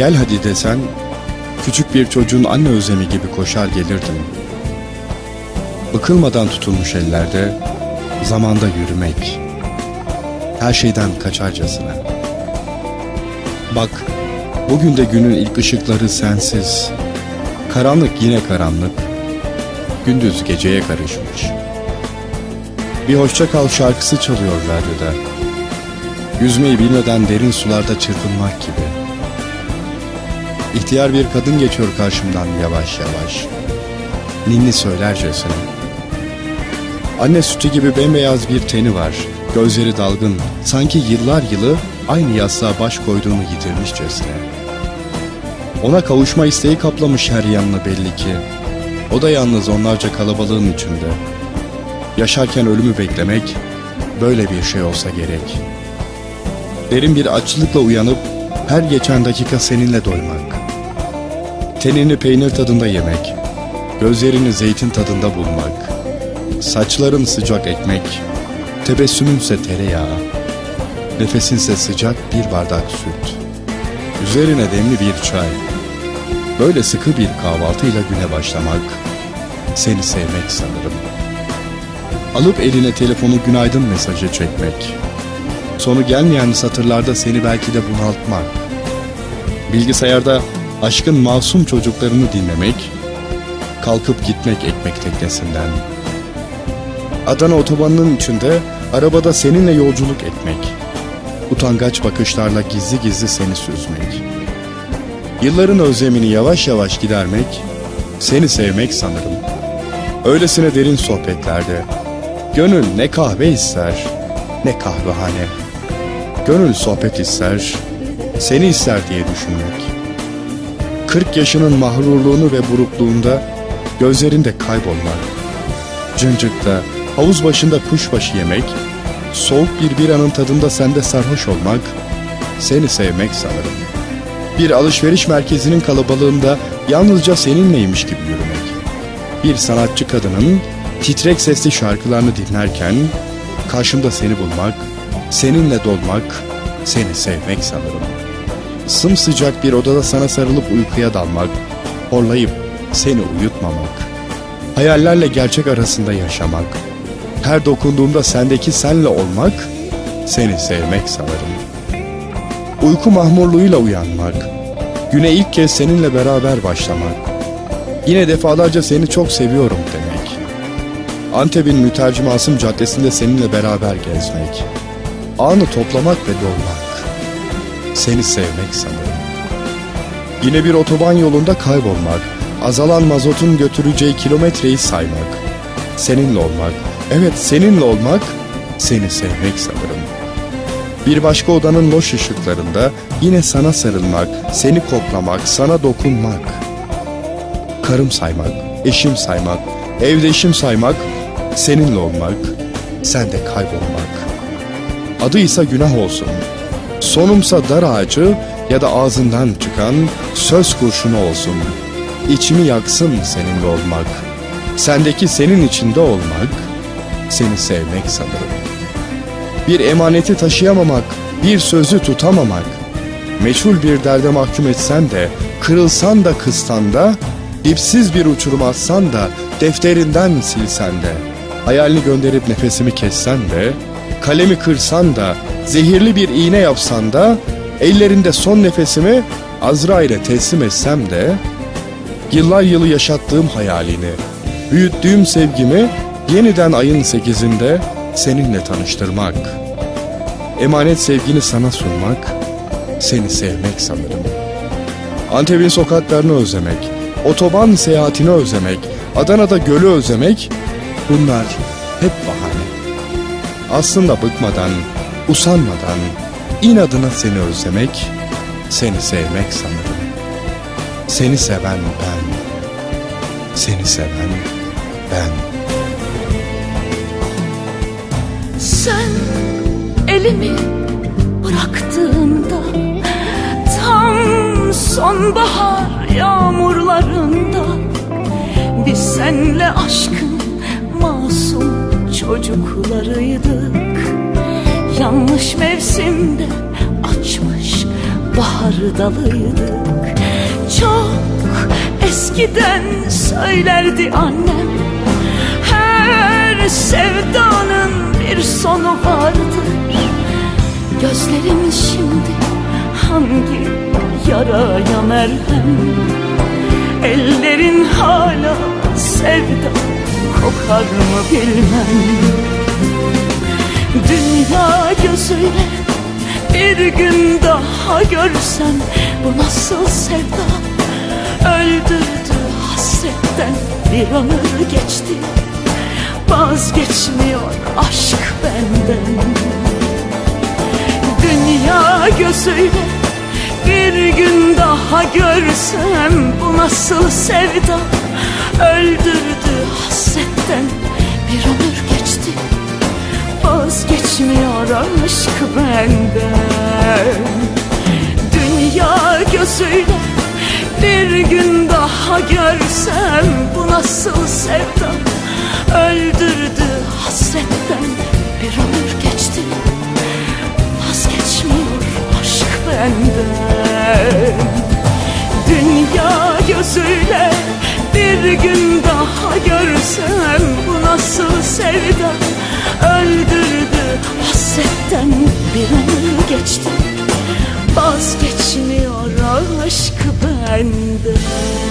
Gel hadi desen, küçük bir çocuğun anne özlemi gibi koşar gelirdim. Bıkılmadan tutulmuş ellerde, zamanda yürümek, her şeyden kaçarcasına. Bak, bugün de günün ilk ışıkları sensiz, karanlık yine karanlık, gündüz geceye karışmış. Bir hoşça kal şarkısı çalıyor radyoda. Yüzmeyi bilmeden derin sularda çırpınmak gibi. İhtiyar bir kadın geçiyor karşımdan yavaş yavaş. Ninni söylercesine. Anne sütü gibi bembeyaz bir teni var. Gözleri dalgın. Sanki yıllar yılı aynı yastığa baş koyduğunu yitirmişçesine. Ona kavuşma isteği kaplamış her yanını belli ki. O da yalnız onlarca kalabalığın içinde. Yaşarken ölümü beklemek böyle bir şey olsa gerek. Derin bir açlıkla uyanıp her geçen dakika seninle doymak. Tenini peynir tadında yemek, gözlerini zeytin tadında bulmak, saçların sıcak ekmek, tebessümünse tereyağı, nefesinse sıcak bir bardak süt, üzerine demli bir çay, böyle sıkı bir kahvaltıyla güne başlamak, seni sevmek sanırım. Alıp eline telefonu günaydın mesajı çekmek, sonu gelmeyen satırlarda seni belki de bunaltmak, bilgisayarda aşkın masum çocuklarını dinlemek, kalkıp gitmek ekmek teknesinden. Adana otobanının içinde arabada seninle yolculuk etmek, utangaç bakışlarla gizli gizli seni süzmek, yılların özlemini yavaş yavaş gidermek, seni sevmek sanırım. Öylesine derin sohbetlerde, gönül ne kahve ister, ne kahvehane. Gönül sohbet ister, seni ister diye düşünmek. Kırk yaşının mahrurluğunu ve burukluğunda gözlerinde kaybolmak. Cıncıkta, havuz başında kuşbaşı yemek, soğuk bir biranın tadında sende sarhoş olmak, seni sevmek sanırım. Bir alışveriş merkezinin kalabalığında yalnızca seninleymiş gibi yürümek. Bir sanatçı kadının titrek sesli şarkılarını dinlerken karşımda seni bulmak, seninle dolmak, seni sevmek sanırım. Sımsıcak bir odada sana sarılıp uykuya dalmak, horlayıp seni uyutmamak, hayallerle gerçek arasında yaşamak, her dokunduğumda sendeki senle olmak, seni sevmek sanırım. Uyku mahmurluğuyla uyanmak, güne ilk kez seninle beraber başlamak, yine defalarca seni çok seviyorum demek. Antep'in Mütercim Asım Caddesi'nde seninle beraber gezmek, anı toplamak ve dolmak, seni sevmek sanırım. Yine bir otoban yolunda kaybolmak, azalan mazotun götüreceği kilometreyi saymak, seninle olmak, evet seninle olmak, seni sevmek sanırım. Bir başka odanın loş ışıklarında yine sana sarılmak, seni koklamak, sana dokunmak. Karım saymak, eşim saymak, evdeşim saymak, seninle olmak, sende kaybolmak. Adıysa günah olsun. Sonumsa dar ağacı ya da ağzından çıkan söz kurşunu olsun. İçimi yaksın seninle olmak. Sendeki senin içinde olmak, seni sevmek sanırım. Bir emaneti taşıyamamak, bir sözü tutamamak. Meçhul bir derde mahkum etsen de, kırılsan da kıssan da, dipsiz bir uçurum atsan da, defterinden silsen de, hayalini gönderip nefesimi kessen de, kalemi kırsan da, zehirli bir iğne yapsan da, ellerinde son nefesimi Azrail'e teslim etsem de, yıllar yılı yaşattığım hayalini, büyüttüğüm sevgimi yeniden ayın sekizinde seninle tanıştırmak, emanet sevgini sana sunmak, seni sevmek sanırım. Antep'in sokaklarını özlemek, otoban seyahatini özlemek, Adana'da gölü özlemek, bunlar hep bahane. Aslında bıkmadan, usanmadan, inadına seni özlemek, seni sevmek sanırım. Seni seven ben, seni seven ben. Sen elimi bıraktığında Tam sonbahar yağmurlarında Biz senle masum çocuklarıydık. Yanlış mevsimde açmış bahar dalıydık. Çok eskiden söylerdi annem Her sevdanın bir sonu vardır. Gözlerin şimdi hangi yaraya merhem? Ellerin hala sevda kokar mı bilmem. Dünya gözüyle bir gün daha görsen Bu nasıl sevda? Öldürdü hasretten Bir ömür geçti. Vazgeçmiyor aşk benden. Dünya gözüyle bir gün daha görsem Bu nasıl sevda? Öldürdü aşk benden. Dünya gözüyle bir gün daha görsem Bu nasıl sevda? Öldürdü hasretten Bir ömür geçti. Vazgeçmiyor aşk benden. Dünya gözüyle bir gün daha görsem nasıl sevda öldürdü hasretten bir ömür geçti. Vazgeçmiyor aşk benden